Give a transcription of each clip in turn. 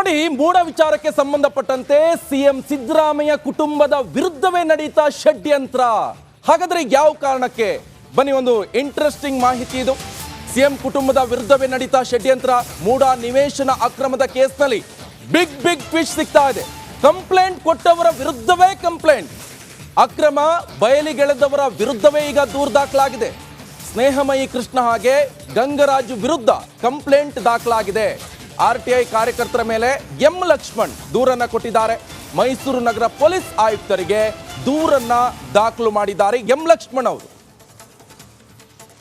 ನೋಡಿ ಮೂಡ ವಿಚಾರಕ್ಕೆ ಸಂಬಂಧಪಟ್ಟಂತೆ ಸಿಎಂ ಸಿದ್ದರಾಮಯ್ಯ ಕುಟುಂಬದ ವಿರುದ್ಧವೇ ನಡೀತಾ ಷಡ್ಯಂತ್ರ. ಹಾಗಾದ್ರೆ ಯಾವ ಕಾರಣಕ್ಕೆ? ಬನ್ನಿ, ಒಂದು ಇಂಟ್ರೆಸ್ಟಿಂಗ್ ಮಾಹಿತಿ ಇದು. ಸಿಎಂ ಕುಟುಂಬದ ವಿರುದ್ಧವೇ ನಡೀತಾ ಷಡ್ಯಂತ್ರ ಮೂಡ ನಿವೇಶನ ಅಕ್ರಮದ ಕೇಸ್ನಲ್ಲಿ ಬಿಗ್ ಬಿಗ್ ಫಿಶ್ ಸಿಗ್ತಾ ಇದೆ. ಕಂಪ್ಲೇಂಟ್ ಕೊಟ್ಟವರ ವಿರುದ್ಧವೇ ಕಂಪ್ಲೇಂಟ್ ಅಕ್ರಮ ಬಯಲಿಗೆಳೆದವರ ವಿರುದ್ಧವೇ ಈಗ ದೂರು ದಾಖಲಾಗಿದೆ. ಸ್ನೇಹಮಯಿ ಕೃಷ್ಣ ಹಾಗೆ ಗಂಗರಾಜು ವಿರುದ್ಧ ಕಂಪ್ಲೇಂಟ್ ದಾಖಲಾಗಿದೆ. ಆರ್ ಟಿ ಐ ಕಾರ್ಯಕರ್ತರ ಮೇಲೆ ಎಂ ಲಕ್ಷ್ಮಣ್ ದೂರನ್ನ ಕೊಟ್ಟಿದ್ದಾರೆ. ಮೈಸೂರು ನಗರ ಪೊಲೀಸ್ ಆಯುಕ್ತರಿಗೆ ದೂರನ್ನ ದಾಖಲು ಮಾಡಿದ್ದಾರೆ ಎಂ ಲಕ್ಷ್ಮಣ್ ಅವರು.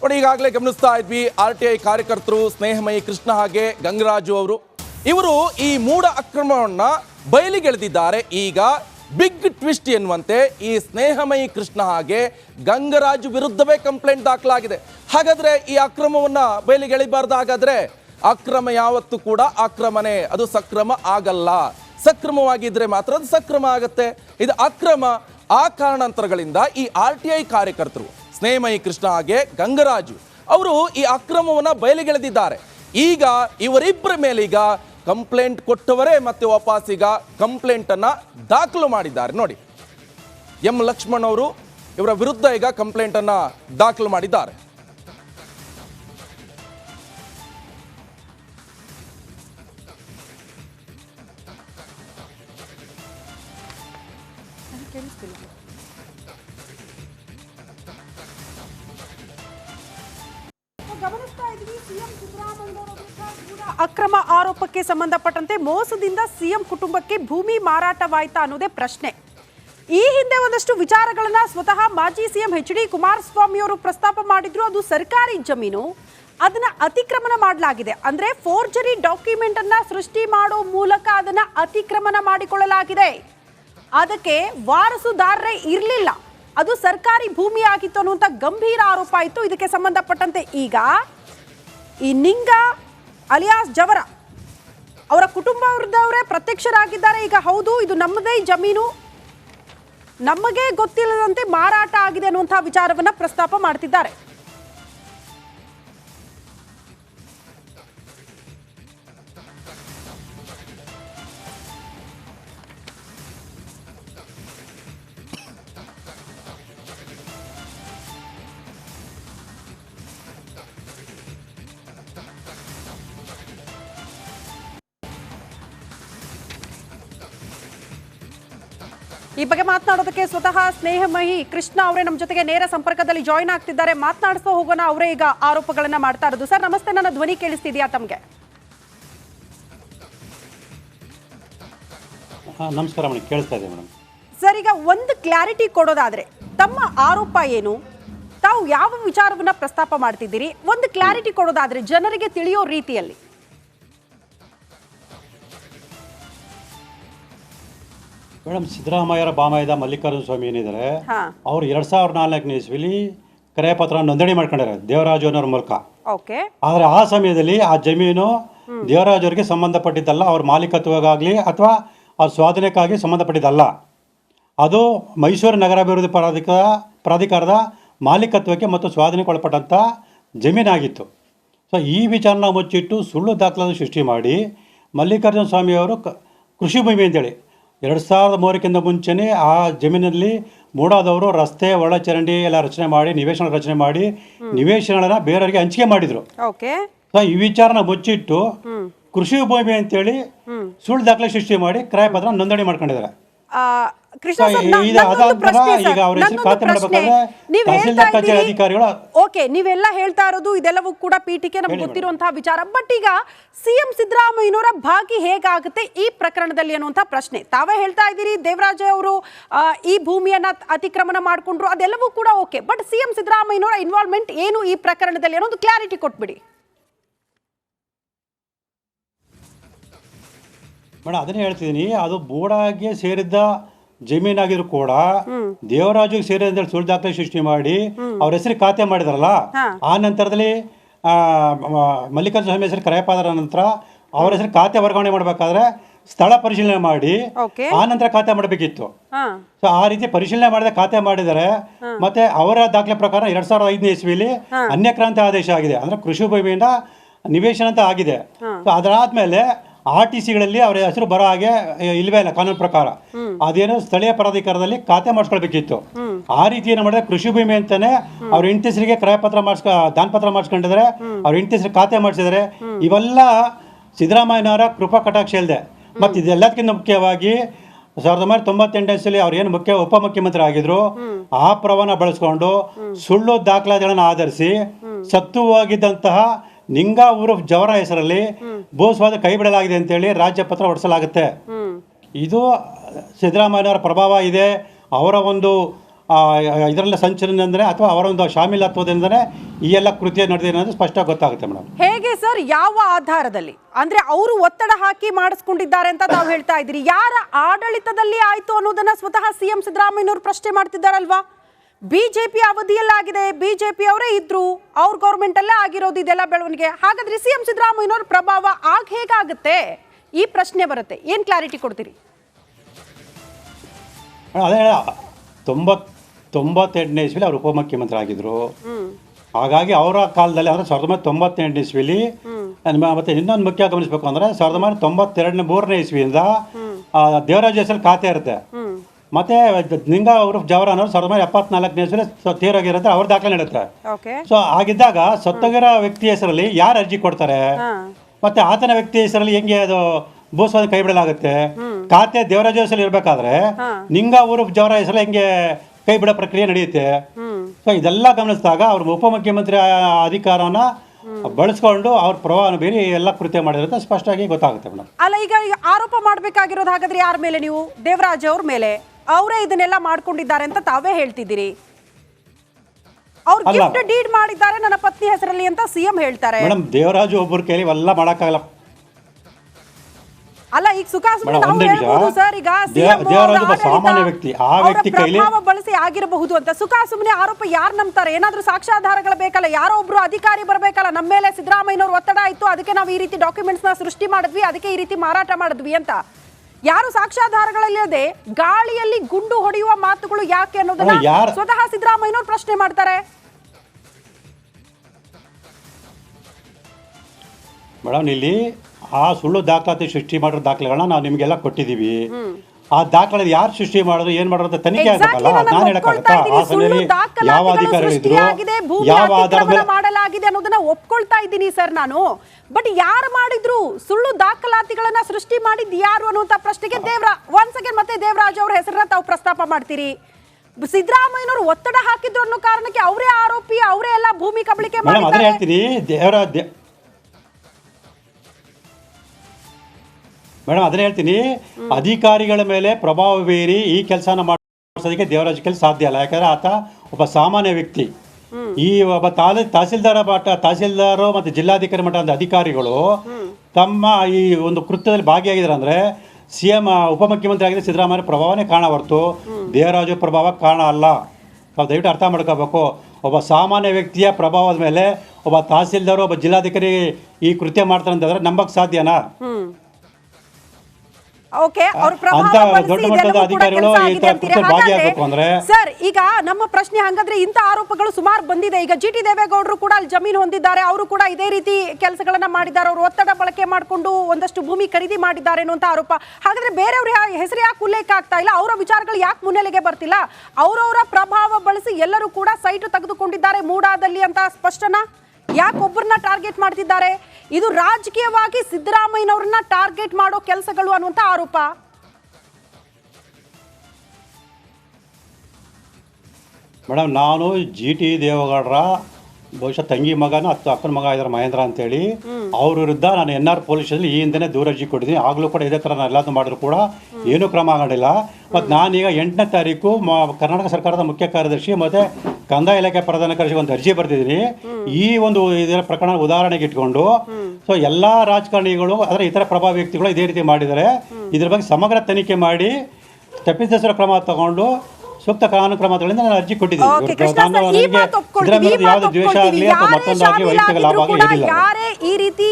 ನೋಡಿ, ಈಗಾಗಲೇ ಗಮನಿಸ್ತಾ ಇದ್ವಿ ಆರ್ ಟಿ ಐ ಕಾರ್ಯಕರ್ತರು ಸ್ನೇಹಮಯಿ ಕೃಷ್ಣ ಹಾಗೆ ಗಂಗರಾಜು ಅವರು. ಇವರು ಈ ಮೂಢ ಅಕ್ರಮವನ್ನ ಬಯಲಿಗೆಳೆದಿದ್ದಾರೆ. ಈಗ ಬಿಗ್ ಟ್ವಿಸ್ಟ್ ಎನ್ನುವಂತೆ ಈ ಸ್ನೇಹಮಯಿ ಕೃಷ್ಣ ಹಾಗೆ ಗಂಗರಾಜು ವಿರುದ್ಧವೇ ಕಂಪ್ಲೇಂಟ್ ದಾಖಲಾಗಿದೆ. ಹಾಗಾದ್ರೆ ಈ ಅಕ್ರಮವನ್ನ ಬಯಲಿಗೆಳಿಬಾರ್ದು ಹಾಗಾದ್ರೆ ಅಕ್ರಮ ಯಾವತ್ತು ಕೂಡ ಅಕ್ರಮನೇ. ಅದು ಸಕ್ರಮ ಆಗಲ್ಲ. ಸಕ್ರಮವಾಗಿದ್ರೆ ಮಾತ್ರ ಅದು ಸಕ್ರಮ ಆಗತ್ತೆ. ಇದು ಅಕ್ರಮ ಆ ಕಾರಣಾಂತರಗಳಿಂದ ಈ ಆರ್ ಟಿ ಐ ಕಾರ್ಯಕರ್ತರು, ಸ್ನೇಹಮಯಿ ಕೃಷ್ಣ ಹಾಗೆ ಗಂಗರಾಜು, ಅವರು ಈ ಅಕ್ರಮವನ್ನು ಬಯಲಿಗೆಳೆದಿದ್ದಾರೆ. ಈಗ ಇವರಿಬ್ಬರ ಮೇಲೀಗ ಕಂಪ್ಲೇಂಟ್ ಕೊಟ್ಟವರೇ ಮತ್ತೆ ವಾಪಸ್ ಈಗ ಕಂಪ್ಲೇಂಟ್ ಅನ್ನ ದಾಖಲು ಮಾಡಿದ್ದಾರೆ. ನೋಡಿ, ಎಂ ಲಕ್ಷ್ಮಣ್ ಅವರು ಇವರ ವಿರುದ್ಧ ಈಗ ಕಂಪ್ಲೇಂಟ್ ಅನ್ನ ದಾಖಲು ಮಾಡಿದ್ದಾರೆ. ಅಕ್ರಮ ಆರೋಪಕ್ಕೆ ಸಂಬಂಧಪಟ್ಟಂತೆ ಮೋಸದಿಂದ ಸಿಎಂ ಕುಟುಂಬಕ್ಕೆ ಭೂಮಿ ಮಾರಾಟವಾಯ್ತಾ ಅನ್ನೋದೇ ಪ್ರಶ್ನೆ. ಈ ಹಿಂದೆ ಒಂದಷ್ಟು ವಿಚಾರಗಳನ್ನ ಸ್ವತಃ ಮಾಜಿ ಸಿಎಂ ಎಚ್ ಡಿ ಕುಮಾರಸ್ವಾಮಿ ಅವರು ಪ್ರಸ್ತಾಪ ಮಾಡಿದ್ರು. ಅದು ಸರ್ಕಾರಿ ಜಮೀನು. ಅದನ್ನ ಅತಿಕ್ರಮಣ ಮಾಡಲಾಗಿದೆ. ಅಂದ್ರೆ ಫೋರ್ಜರಿ ಡಾಕ್ಯುಮೆಂಟ್ ಅನ್ನ ಸೃಷ್ಟಿ ಮಾಡೋ ಮೂಲಕ ಅದನ್ನ ಅತಿಕ್ರಮಣ ಮಾಡಿಕೊಳ್ಳಲಾಗಿದೆ. ಅದಕ್ಕೆ ವಾರಸುದಾರರೇ ಇರಲಿಲ್ಲ. ಅದು ಸರ್ಕಾರಿ ಭೂಮಿ ಆಗಿತ್ತು ಅನ್ನುವಂಥ ಗಂಭೀರ ಆರೋಪ ಇತ್ತು. ಇದಕ್ಕೆ ಸಂಬಂಧಪಟ್ಟಂತೆ ಈಗ ಈ ನಿಂಗ ಅಲಿಯಾಸ್ ಜವರ ಅವರ ಕುಟುಂಬದವರೇ ಪ್ರತ್ಯಕ್ಷರಾಗಿದ್ದಾರೆ. ಈಗ ಹೌದು, ಇದು ನಮ್ಮದೇ ಜಮೀನು. ನಮಗೆ ಗೊತ್ತಿಲ್ಲದಂತೆ ಮಾರಾಟ ಆಗಿದೆ ಅನ್ನುವಂಥ ವಿಚಾರವನ್ನು ಪ್ರಸ್ತಾಪ ಮಾಡ್ತಿದ್ದಾರೆ. ಈ ಬಗ್ಗೆ ಮಾತನಾಡೋದಕ್ಕೆ ಸ್ವತಃ ಸ್ನೇಹಮಯಿ ಕೃಷ್ಣ ಅವರೇ ನಮ್ಮ ಜೊತೆಗೆ ನೇರ ಸಂಪರ್ಕದಲ್ಲಿ ಜಾಯಿನ್ ಆಗ್ತಿದ್ದಾರೆ. ಮಾತನಾಡಿಸೋ ಹೋಗೋಣ ಅವರೇ ಈಗ ಆರೋಪಗಳನ್ನ ಮಾಡ್ತಾ ಇರೋದು. ಸರ್ ನಮಸ್ತೆ ನನ್ನ ಧ್ವನಿ ಕೇಳಿಸ್ತಿದ್ಯಾ ತಮಗೆ? ನಮಸ್ಕಾರ ಮೇಡಮ್ ಕೇಳಿಸ್ತಾ ಇದೆ ಮೇಡಮ್. ಸರ್ ಈಗ ಒಂದು ಕ್ಲಾರಿಟಿ ಕೊಡೋದಾದ್ರೆ ತಮ್ಮ ಆರೋಪ ಏನು? ತಾವು ಯಾವ ವಿಚಾರವನ್ನ ಪ್ರಸ್ತಾಪ ಮಾಡ್ತಿದ್ದೀರಿ? ಒಂದು ಕ್ಲಾರಿಟಿ ಕೊಡೋದಾದ್ರೆ ಜನರಿಗೆ ತಿಳಿಯೋ ರೀತಿಯಲ್ಲಿ. ಮೇಡಮ್ ಸಿದ್ದರಾಮಯ್ಯರ ಬಾಮಯ್ಯದ ಮಲ್ಲಿಕಾರ್ಜುನ ಸ್ವಾಮಿ ಏನಿದ್ದಾರೆ ಅವರು ಅವ್ರು ಎರಡು ಸಾವಿರದ ನಾಲ್ಕನೇ ಇಸ್ವಿಲಿ ಕ್ರಯಪತ್ರ ನೋಂದಣಿ ಮಾಡ್ಕೊಂಡಿದ್ದಾರೆ ದೇವರಾಜು ಅನ್ನೋರ ಮೂಲಕ. ಓಕೆ. ಆದರೆ ಆ ಸಮಯದಲ್ಲಿ ಆ ಜಮೀನು ದೇವರಾಜ್ ಅವರಿಗೆ ಸಂಬಂಧಪಟ್ಟಿದ್ದಲ್ಲ ಅವ್ರ ಮಾಲೀಕತ್ವಕ್ಕಾಗಲಿ ಅಥವಾ ಅವ್ರ ಸ್ವಾಧೀನಕ್ಕಾಗಿ ಸಂಬಂಧಪಟ್ಟಿದ್ದಲ್ಲ. ಅದು ಮೈಸೂರು ನಗರಾಭಿವೃದ್ಧಿ ಪ್ರಾಧಿಕಾರ ಪ್ರಾಧಿಕಾರದ ಮಾಲೀಕತ್ವಕ್ಕೆ ಮತ್ತು ಸ್ವಾಧೀನಕ್ಕೆ ಒಳಪಟ್ಟಂಥ ಜಮೀನಾಗಿತ್ತು. ಸೊ ಈ ವಿಚಾರನ ಮುಚ್ಚಿಟ್ಟು ಸುಳ್ಳು ದಾಖಲನ್ನು ಸೃಷ್ಟಿ ಮಾಡಿ ಮಲ್ಲಿಕಾರ್ಜುನ ಸ್ವಾಮಿಯವರು ಕ ಕೃಷಿ ಭೂಮಿ ಅಂತೇಳಿ ಎರಡು ಸಾವಿರದ ಮೂರಕ್ಕಿಂತ ಮುಂಚೆನೇ ಆ ಜಮೀನಲ್ಲಿ ಮೂಡಾದವರು ರಸ್ತೆ ಒಳಚರಂಡಿ ಎಲ್ಲ ರಚನೆ ಮಾಡಿ ನಿವೇಶನ ರಚನೆ ಮಾಡಿ ನಿವೇಶನಗಳನ್ನ ಬೇರೆಯವರಿಗೆ ಹಂಚಿಕೆ ಮಾಡಿದ್ರು. ಸೊ ಈ ವಿಚಾರನ ಮುಚ್ಚಿಟ್ಟು ಕೃಷಿ ಭೂಮಿ ಅಂತೇಳಿ ಸುಳ್ಳು ದಾಖಲೆ ಸೃಷ್ಟಿ ಮಾಡಿ ಕ್ರಯಪತ್ರ ನೋಂದಣಿ ಮಾಡ್ಕೊಂಡಿದ್ದಾರೆ. ಕೃಷ್ಣ ಓಕೆ ನೀವೆಲ್ಲ ಹೇಳ್ತಾ ಇರೋದು ಇದೆಲ್ಲವೂ ಕೂಡ ಪೀಠಿಕೆ ನಮ್ಗೆ ಗೊತ್ತಿರುವಂತಹ ವಿಚಾರ. ಬಟ್ ಈಗ ಸಿಎಂ ಸಿದ್ದರಾಮಯ್ಯನವರ ಭಾಗಿ ಹೇಗಾಗುತ್ತೆ ಈ ಪ್ರಕರಣದಲ್ಲಿ ಅನ್ನುವಂತಹ ಪ್ರಶ್ನೆ. ತಾವೇ ಹೇಳ್ತಾ ಇದ್ದೀರಿ ದೇವರಾಜ ಅವರು ಈ ಭೂಮಿಯನ್ನ ಅತಿಕ್ರಮಣ ಮಾಡ್ಕೊಂಡ್ರು ಅದೆಲ್ಲವೂ ಕೂಡ ಓಕೆ. ಬಟ್ ಸಿಎಂ ಸಿದ್ದರಾಮಯ್ಯನವರ ಇನ್ವಾಲ್ವ್ಮೆಂಟ್ ಏನು ಈ ಪ್ರಕರಣದಲ್ಲಿ ಅನ್ನೋದು ಕ್ಲಾರಿಟಿ ಕೊಟ್ಬಿಡಿ. ಮೇಡಮ್ ಅದನ್ನೇ ಹೇಳ್ತಿದ್ದೀನಿ. ಅದು ಬೋಡಾಗೆ ಸೇರಿದ್ದ ಜಮೀನಾಗಿದ್ರು ಕೂಡ ದೇವರಾಜುಗೆ ಸೇರಿದ ಅಂತೇಳಿ ಸುಳ್ಳು ದಾಖಲೆ ಸೃಷ್ಟಿ ಮಾಡಿ ಅವ್ರ ಹೆಸರು ಖಾತೆ ಮಾಡಿದ್ರಲ್ಲ ಆ ನಂತರದಲ್ಲಿ ಮಲ್ಲಿಕಾರ್ಜುನ ಸ್ವಾಮಿ ಹೆಸರು ಕ್ರಯಪಾದರ ನಂತರ ಅವ್ರ ಹೆಸರು ಖಾತೆ ವರ್ಗಾವಣೆ ಮಾಡಬೇಕಾದ್ರೆ ಸ್ಥಳ ಪರಿಶೀಲನೆ ಮಾಡಿ ಆ ನಂತರ ಖಾತೆ ಮಾಡಬೇಕಿತ್ತು. ಸೊ ಆ ರೀತಿ ಪರಿಶೀಲನೆ ಮಾಡಿದ ಖಾತೆ ಮಾಡಿದರೆ ಮತ್ತೆ ಅವರ ದಾಖಲೆ ಪ್ರಕಾರ ಎರಡ್ ಸಾವಿರದ ಐದನೇ ಇಸ್ವಿಲಿ ಅನ್ಯಕ್ರಾಂತಿ ಆದೇಶ ಆಗಿದೆ. ಅಂದ್ರೆ ಕೃಷಿ ಭೂಮಿಯಿಂದ ನಿವೇಶನ ಅಂತ ಆಗಿದೆ. ಸೊ ಅದರಾದ್ಮೇಲೆ ಆರ್ ಟಿ ಸಿಗಳಲ್ಲಿ ಅವರ ಹೆಸರು ಬರೋ ಹಾಗೆ ಇಲ್ವೇ ಇಲ್ಲ ಕಾನೂನು ಪ್ರಕಾರ. ಅದೇನು ಸ್ಥಳೀಯ ಪ್ರಾಧಿಕಾರದಲ್ಲಿ ಖಾತೆ ಮಾಡಿಸ್ಕೊಳ್ಬೇಕಿತ್ತು. ಆ ರೀತಿ ಏನು ಮಾಡಿದ್ರೆ ಕೃಷಿ ಭೂಮಿ ಅಂತಾನೆ ಅವ್ರ ಹೆಂಡತಿಸರಿಗೆ ಕ್ರಯಪತ್ರ ಮಾಡಿಸ್ಕ ದಾನಪತ್ರ ಮಾಡಿಸ್ಕೊಂಡಿದ್ರೆ ಅವ್ರ ಹೆಂಡತಿಸ್ರಿಗೆ ಖಾತೆ ಮಾಡಿಸಿದ್ರೆ ಇವೆಲ್ಲ ಸಿದ್ದರಾಮಯ್ಯನವರ ಕೃಪಾ ಕಟಾಕ್ಷ ಇಲ್ಲದೆ ಮತ್ತು ಇದೆಲ್ಲದಕ್ಕಿಂತ ಮುಖ್ಯವಾಗಿ ಸಾವಿರದ ಒಂಬೈನೂರ ತೊಂಬತ್ತೆಂಟರಲ್ಲಿ ಅವ್ರು ಏನು ಮುಖ್ಯ ಉಪಮುಖ್ಯಮಂತ್ರಿ ಆಗಿದ್ರು. ಆ ಪ್ರವನ ಬಳಸ್ಕೊಂಡು ಸುಳ್ಳು ದಾಖಲಾತಿಗಳನ್ನು ಆಧರಿಸಿ ಸತ್ತು ಹೋಗಿದ್ದಂತಹ ನಿಂಗಾ ಊರು ಜವರ ಹೆಸರಲ್ಲಿ ಭೂಸ್ವಾದ ಕೈ ಬಿಡಲಾಗಿದೆ ಅಂತೇಳಿ ರಾಜ್ಯ ಪತ್ರ ಹೊಡೆಸಲಾಗುತ್ತೆ. ಇದು ಸಿದ್ದರಾಮಯ್ಯನವರ ಪ್ರಭಾವ ಇದೆ. ಅವರ ಒಂದು ಇದರಲ್ಲ ಸಂಚಲನ ಅಂದ್ರೆ ಅಥವಾ ಅವರ ಒಂದು ಶಾಮೀಲತ್ವದಿಂದನೇ ಈ ಎಲ್ಲ ಕೃತ್ಯ ನಡೆದಿದೆ ಅನ್ನೋದು ಸ್ಪಷ್ಟ ಗೊತ್ತಾಗುತ್ತೆ ಮೇಡಮ್. ಹೇಗೆ ಸರ್ ಯಾವ ಆಧಾರದಲ್ಲಿ? ಅಂದ್ರೆ ಅವರು ಒತ್ತಡ ಹಾಕಿ ಮಾಡಿಸ್ಕೊಂಡಿದ್ದಾರೆ ಅಂತ ತಾವು ಹೇಳ್ತಾ ಇದ್ದೀರಿ. ಯಾರ ಆಡಳಿತದಲ್ಲಿ ಆಯ್ತು ಅನ್ನೋದನ್ನ ಸ್ವತಃ ಸಿಎಂ ಸಿದ್ದರಾಮಯ್ಯನವರು ಪ್ರಶ್ನೆ ಮಾಡ್ತಿದ್ದಾರಲ್ವಾ? ಬಿಜೆಪಿ ಅವಧಿಯಲ್ಲಾಗಿದೆ. ಬಿಜೆಪಿ ಅವರೇ ಇದ್ರು ಅವ್ರ ಗೌರ್ಮೆಂಟ್ ಅಲ್ಲೇ ಆಗಿರೋದು ಇದೆಲ್ಲ ಬೆಳವಣಿಗೆ. ಹಾಗಾದ್ರೆ ಸಿಎಂ ಸಿದ್ದರಾಮಯ್ಯನವ್ರ ಪ್ರಭಾವ ಆಗ ಹೇಗಾಗುತ್ತೆ? ಈ ಪ್ರಶ್ನೆ ಬರುತ್ತೆ. ಏನ್ ಕ್ಲಾರಿಟಿ ಕೊಡ್ತೀರಿ? ಅದೇ ತೊಂಬತ್ ತೊಂಬತ್ತೆಂಟನೇ ಇಸ್ವಿಲಿ ಅವರು ಉಪಮುಖ್ಯಮಂತ್ರಿ ಆಗಿದ್ರು. ಹಾಗಾಗಿ ಅವರ ಕಾಲದಲ್ಲಿ ಅಂದರೆ ಸಾವಿರದ ಒಂಬೈನೂರ ತೊಂಬತ್ತೆಂಟನೇ ಇಸ್ವಿಲಿ ಮತ್ತೆ ಇನ್ನೊಂದು ಮುಖ್ಯ ಗಮನಿಸಬೇಕು ಅಂದರೆ ಸಾವಿರದ ಒಂಬೈನೂರ ತೊಂಬತ್ತೆರಡನೇ ಮೂರನೇ ಇಸ್ವಿಯಿಂದ ದೇವರಾಜ ಹೆಸರು ಖಾತೆ ಇರುತ್ತೆ. ಮತ್ತೆ ನಿಂಗ ಅವರು ಜವರ ಅನ್ನೋರು ಸಾವಿರದ ಒಂಬೈನೂರ ಎಪ್ಪತ್ನಾಲ್ಕನೇ ಹೆಸರು ತೀರೋಗಿರುತ್ತೆ ಅವ್ರ ದಾಖಲೆ ನಡುತ್ತೆ ಓಕೆ. ಸೊ ಆಗಿದ್ದಾಗ ಸತ್ತೋಗಿರೋ ವ್ಯಕ್ತಿ ಹೆಸರಲ್ಲಿ ಯಾರು ಅರ್ಜಿ ಕೊಡ್ತಾರೆ? ಮತ್ತೆ ಆತನ ವ್ಯಕ್ತಿ ಹೆಸರಲ್ಲಿ ಹೆಂಗೆ ಅದು ಭೂಸ್ವಾದ ಕೈ ಬಿಡಲಾಗುತ್ತೆ ಖಾತೆ ದೇವರಾಜ ಹೆಸರಲ್ಲಿ ಇರಬೇಕಾದ್ರೆ ನಿಂಗ ಊರು ಜವರ ಹೆಸರಲ್ಲಿ ಹೆಂಗೆ ಕೈ ಬಿಡೋ ಪ್ರಕ್ರಿಯೆ ನಡೆಯುತ್ತೆ? ಸೊ ಇದೆಲ್ಲ ಗಮನಿಸಿದಾಗ ಅವ್ರ ಉಪಮುಖ್ಯಮಂತ್ರಿ ಅಧಿಕಾರನ ಬಳಸ್ಕೊಂಡು ಅವ್ರ ಪ್ರವಾಹ ಬೇರೆ ಎಲ್ಲ ಕೃತ್ಯ ಮಾಡಿರುತ್ತೆ. ಸ್ಪಷ್ಟವಾಗಿ ಗೊತ್ತಾಗುತ್ತೆ ಮೇಡಮ್. ಅಲ್ಲ ಈಗ ಈಗ ಆರೋಪ ಮಾಡಬೇಕಾಗಿರೋದು ಹಾಗಾದ್ರೆ ಯಾರ ಮೇಲೆ ನೀವು? ದೇವರಾಜ್ ಅವ್ರ ಮೇಲೆ. ಅವರೇ ಇದನ್ನೆಲ್ಲ ಮಾಡ್ಕೊಂಡಿದ್ದಾರೆ ಅಂತ ತಾವೇ ಹೇಳ್ತಿದ್ದೀರಿ? ಅವ್ರು. ಗಿಫ್ಟ್ ಡೀಡ್ ಮಾಡಿದ್ದಾರೆ ನನ್ನ ಪತ್ನಿ ಹೆಸರಲ್ಲಿ ಅಂತ ಸಿಎಂ ಹೇಳ್ತಾರೆ. ಮೇಡಮ್ ದೇವರಾಜು ಒಬ್ಬರ ಕೇಳಿ ಎಲ್ಲ ಮಾಡೋಕ್ಕಾಗಲ್ಲ. ಅಲ್ಲ ಈಗ ಸುಖಾಸುಮ್ಮನೆ ನಾವು ಹೇಳ್ಬೋದು ಸರ್ ಈಗ ಸಾಮಾನ್ಯ ವ್ಯಕ್ತಿ. ಆ ವ್ಯಕ್ತಿ ಕೈಲಿ- ಬಳಸಿ ಆಗಿರಬಹುದು ಅಂತ. ಸುಖಾಸುಮ್ಮನೆ ಆರೋಪ ಯಾರು ನಂಬ್ತಾರೆ? ಏನಾದ್ರೂ ಸಾಕ್ಷ್ಯಾಧಾರಗಳು ಬೇಕಲ್ಲ. ಯಾರೋ ಒಬ್ರು ಅಧಿಕಾರಿ ಬರಬೇಕಲ್ಲ. ನಮ್ಮ ಮೇಲೆ ಸಿದ್ದರಾಮಯ್ಯನವ್ರ ಒತ್ತಡ ಆಯ್ತು ಅದಕ್ಕೆ ನಾವು ಈ ರೀತಿ ಡಾಕ್ಯುಮೆಂಟ್ಸ್ನ ಸೃಷ್ಟಿ ಮಾಡಿದ್ವಿ. ಅದಕ್ಕೆ ಈ ರೀತಿ ಮಾರಾಟ ಮಾಡಿದ್ವಿ ಅಂತ. ಯಾರು ಸಾಕ್ಷ್ಯಾಧಾರಗಳಲ್ಲದೆ ಗಾಳಿಯಲ್ಲಿ ಗುಂಡು ಹೊಡೆಯುವ ಮಾತುಗಳು ಯಾಕೆ ಅನ್ನೋದನ್ನ ಸ್ವತಃ ಸಿದ್ದರಾಮಯ್ಯನವ್ರು ಪ್ರಶ್ನೆ ಮಾಡ್ತಾರೆ. ಮೇಡಮ್ ಇಲ್ಲಿ ಆ ಸುಳ್ಳು ದಾಖಲಾತಿ ಸೃಷ್ಟಿ ಮಾಡಿರೋ ದಾಖಲೆಗಳನ್ನ ನಾವು ನಿಮಗೆಲ್ಲ ಕೊಟ್ಟಿದ್ದೀವಿ. ಆ ದಾಖಲೆ ಯಾರು ಸೃಷ್ಟಿ ಮಾಡೋದು ಏನ್ ಮಾಡೋದು ಅಂತ ತನಿಖೆ ಆಗಬೇಕಲ್ಲ? ನಾನು ಹೇಳಕ್ಕಾಗತ್ತಾ ಆ ಸುಳ್ಳು ಸಮಯದಲ್ಲಿ ಯಾವ ಅಧಿಕಾರಿಗಳಿದ್ರು ಯಾವ ಆಧಾರದ ಮಾಡಲಾಗಿದೆ ಅನ್ನೋದನ್ನ ಒಪ್ಕೊಳ್ತಾ ಇದ್ದೀನಿ ಸರ್ ನಾನು. ಬಟ್ ಯಾರು ಮಾಡಿದ್ರು? ಸುಳ್ಳು ದಾಖಲಾತಿಗಳನ್ನ ಸೃಷ್ಟಿ ಮಾಡಿದ್ ಯಾರು ಅನ್ನುವಂತ ಪ್ರಶ್ನೆಗೆ ದೇವ್ರ ಒಂದ್ ಸೆಕೆಂಡ್ ಮತ್ತೆ ದೇವರಾಜ್ ಅವ್ರ ಹೆಸರನ್ನ ತಾವು ಪ್ರಸ್ತಾಪ ಮಾಡ್ತೀರಿ. ಸಿದ್ದರಾಮಯ್ಯನವರು ಒತ್ತಡ ಹಾಕಿದ್ರು ಅನ್ನೋ ಕಾರಣಕ್ಕೆ ಅವರೇ ಆರೋಪಿ ಅವರೇ ಎಲ್ಲ ಭೂಮಿ ಕಬಳಿಕೆ ಮಾಡಿದ್ದಾರೆ. ಮೇಡಮ್, ಅದನ್ನ ಹೇಳ್ತೀನಿ. ಅಧಿಕಾರಿಗಳ ಮೇಲೆ ಪ್ರಭಾವ ಬೀರಿ ಈ ಕೆಲಸನ ಮಾಡಿಸೋದಕ್ಕೆ ದೇವರಾಜ್ ಕೆಲಸ ಸಾಧ್ಯ ಅಲ್ಲ. ಯಾಕಂದ್ರೆ ಆತ ಒಬ್ಬ ಸಾಮಾನ್ಯ ವ್ಯಕ್ತಿ. ಈ ಒಬ್ಬ ತಾಲ ತಹಸೀಲ್ದಾರ ಮಟ್ಟ ತಹಸೀಲ್ದಾರು ಮತ್ತು ಜಿಲ್ಲಾಧಿಕಾರಿ ಮಟ್ಟದ ಅಧಿಕಾರಿಗಳು ತಮ್ಮ ಈ ಒಂದು ಕೃತ್ಯದಲ್ಲಿ ಭಾಗಿಯಾಗಿದ್ದಾರೆ ಅಂದರೆ ಸಿ ಎಂ ಉಪಮುಖ್ಯಮಂತ್ರಿ ಆಗಿದ್ದ ಸಿದ್ದರಾಮಯ್ಯ ಪ್ರಭಾವನೇ ಕಾರಣ ಹೊರತು. ದೇವರಾಜು ಪ್ರಭಾವ ಕಾರಣ ಅಲ್ಲ. ನಾವು ದಯವಿಟ್ಟು ಅರ್ಥ ಮಾಡ್ಕೋಬೇಕು. ಒಬ್ಬ ಸಾಮಾನ್ಯ ವ್ಯಕ್ತಿಯ ಪ್ರಭಾವದ ಮೇಲೆ ಒಬ್ಬ ತಹಸೀಲ್ದಾರ್, ಒಬ್ಬ ಜಿಲ್ಲಾಧಿಕಾರಿ ಈ ಕೃತ್ಯ ಮಾಡ್ತಾರೆ ಅಂತಂದ್ರೆ ನಂಬಕ್ಕೆ ಸಾಧ್ಯನಾ? ಓಕೆ ಅವ್ರ ಪ್ರಭಾವ ಸರ್ ಈಗ ನಮ್ಮ ಪ್ರಶ್ನೆ ಹಂಗಂದ್ರೆ ಇಂತ ಆರೋಪಗಳು ಸುಮಾರು ಬಂದಿದೆ. ಈಗ ಜಿ ಟಿ ದೇವೇಗೌಡರು ಕೂಡ ಅಲ್ಲಿ ಜಮೀನು ಹೊಂದಿದ್ದಾರೆ. ಅವರು ಕೂಡ ಇದೇ ರೀತಿ ಕೆಲಸಗಳನ್ನ ಮಾಡಿದ್ದಾರೆ. ಅವರು ಒತ್ತಡ ಬಳಕೆ ಮಾಡಿಕೊಂಡು ಒಂದಷ್ಟು ಭೂಮಿ ಖರೀದಿ ಮಾಡಿದ್ದಾರೆ ಅನ್ನುವಂತ ಆರೋಪ. ಹಾಗಾದ್ರೆ ಬೇರೆಯವ್ರ ಹೆಸರು ಯಾಕೆ ಉಲ್ಲೇಖ ಆಗ್ತಾ ಇಲ್ಲ? ಅವರ ವಿಚಾರಗಳು ಯಾಕೆ ಮುನ್ನೆಲೆಗೆ ಬರ್ತಿಲ್ಲ? ಅವರವರ ಪ್ರಭಾವ ಬಳಸಿ ಎಲ್ಲರೂ ಕೂಡ ಸೈಟ್ ತೆಗೆದುಕೊಂಡಿದ್ದಾರೆ ಮೂಡಾದಲ್ಲಿ ಅಂತ ಸ್ಪಷ್ಟನಾ? ಯಾಕೆ ಒಬ್ಬರನ್ನ ಟಾರ್ಗೆಟ್ ಮಾಡ್ತಿದ್ದಾರೆ? ಇದು ರಾಜಕೀಯವಾಗಿ ಸಿದ್ದರಾಮಯ್ಯನವ್ರನ್ನ ಟಾರ್ಗೆಟ್ ಮಾಡೋ ಕೆಲಸಗಳು ಅನ್ನುವಂಥ ಆರೋಪ. ಮೇಡಮ್, ನಾನು ಜಿ ಟಿ ದೇವೇಗೌಡರ, ಬಹುಶಃ ತಂಗಿ ಮಗನ ಹತ್ತು ಅಕ್ಕನ ಮಗ ಇದ್ದಾರೆ ಮಹೇಂದ್ರ ಅಂತೇಳಿ, ಅವ್ರ ವಿರುದ್ಧ ನಾನು ಎನ್ ಆರ್ ಪೊಲೀಸಲ್ಲಿ ಈ ಹಿಂದೆನೇ ದೂರರ್ಜಿ ಕೊಟ್ಟಿದ್ದೀನಿ. ಆಗಲೂ ಕೂಡ ಇದೇ ಥರ ನಾನು ಎಲ್ಲದೂ ಮಾಡಿದ್ರು ಕೂಡ ಏನೂ ಕ್ರಮ ಆಗಿಲ್ಲ ಮತ್ತು ನಾನೀಗ ಎಂಟನೇ ತಾರೀಕು ಮ ಕರ್ನಾಟಕ ಸರ್ಕಾರದ ಮುಖ್ಯ ಕಾರ್ಯದರ್ಶಿ ಮತ್ತು ಕಂದಾಯ ಇಲಾಖೆ ಪ್ರಧಾನ ಕಾರ್ಯದರ್ಶಿ ಒಂದು ಅರ್ಜಿ ಬರ್ತಿದ್ದೀನಿ ಈ ಒಂದು ಇದರ ಪ್ರಕರಣ ಉದಾಹರಣೆಗೆ ಇಟ್ಕೊಂಡು ಸೊ ಎಲ್ಲ ರಾಜಕಾರಣಿಗಳು ಅದರ ಇತರ ಪ್ರಭಾವ ವ್ಯಕ್ತಿಗಳು ಇದೇ ರೀತಿ ಮಾಡಿದ್ದಾರೆ. ಇದ್ರ ಬಗ್ಗೆ ಸಮಗ್ರ ತನಿಖೆ ಮಾಡಿ, ತಪ್ಪಿತಸ್ಥರ ಕ್ರಮ ತಗೊಂಡು ಸೂಕ್ತ ಕಾನೂನು ಕ್ರಮಗಳಿಂದ ನಾನು ಅರ್ಜಿ ಕೊಟ್ಟಿದ್ದೀನಿ. ಯಾರೇ ಈ ರೀತಿ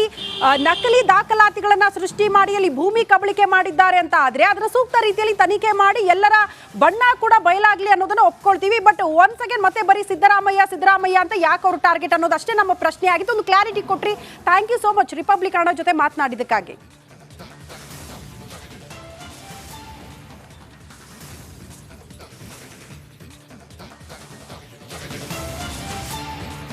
ನಕಲಿ ದಾಖಲಾತಿಗಳನ್ನ ಸೃಷ್ಟಿ ಮಾಡಿ ಅಲ್ಲಿ ಭೂಮಿ ಕಬಳಿಕೆ ಮಾಡಿದ್ದಾರೆ ಅಂತ ಆದ್ರೆ ಅದರ ಸೂಕ್ತ ರೀತಿಯಲ್ಲಿ ತನಿಖೆ ಮಾಡಿ ಎಲ್ಲರ ಬಣ್ಣ ಕೂಡ ಬಯಲಾಗ್ಲಿ ಅನ್ನೋದನ್ನ ಒಪ್ಕೊಳ್ತೀವಿ. ಬಟ್ ಒನ್ಸ್ ಅಗೇನ್ ಮತ್ತೆ ಬರೀ ಸಿದ್ದರಾಮಯ್ಯ ಸಿದ್ದರಾಮಯ್ಯ ಅಂತ ಯಾಕೆ ಅವರು ಟಾರ್ಗೆಟ್ ಅನ್ನೋದು ಅಷ್ಟೇ ನಮ್ಮ ಪ್ರಶ್ನೆ ಆಗಿತ್ತು ಒಂದು ಕ್ಲಾರಿಟಿ ಕೊಟ್ರಿ. Thank you so much Republic ಅನ್ನೋ ಜೊತೆ ಮಾತನಾಡಿದ್ದಕ್ಕಾಗಿ.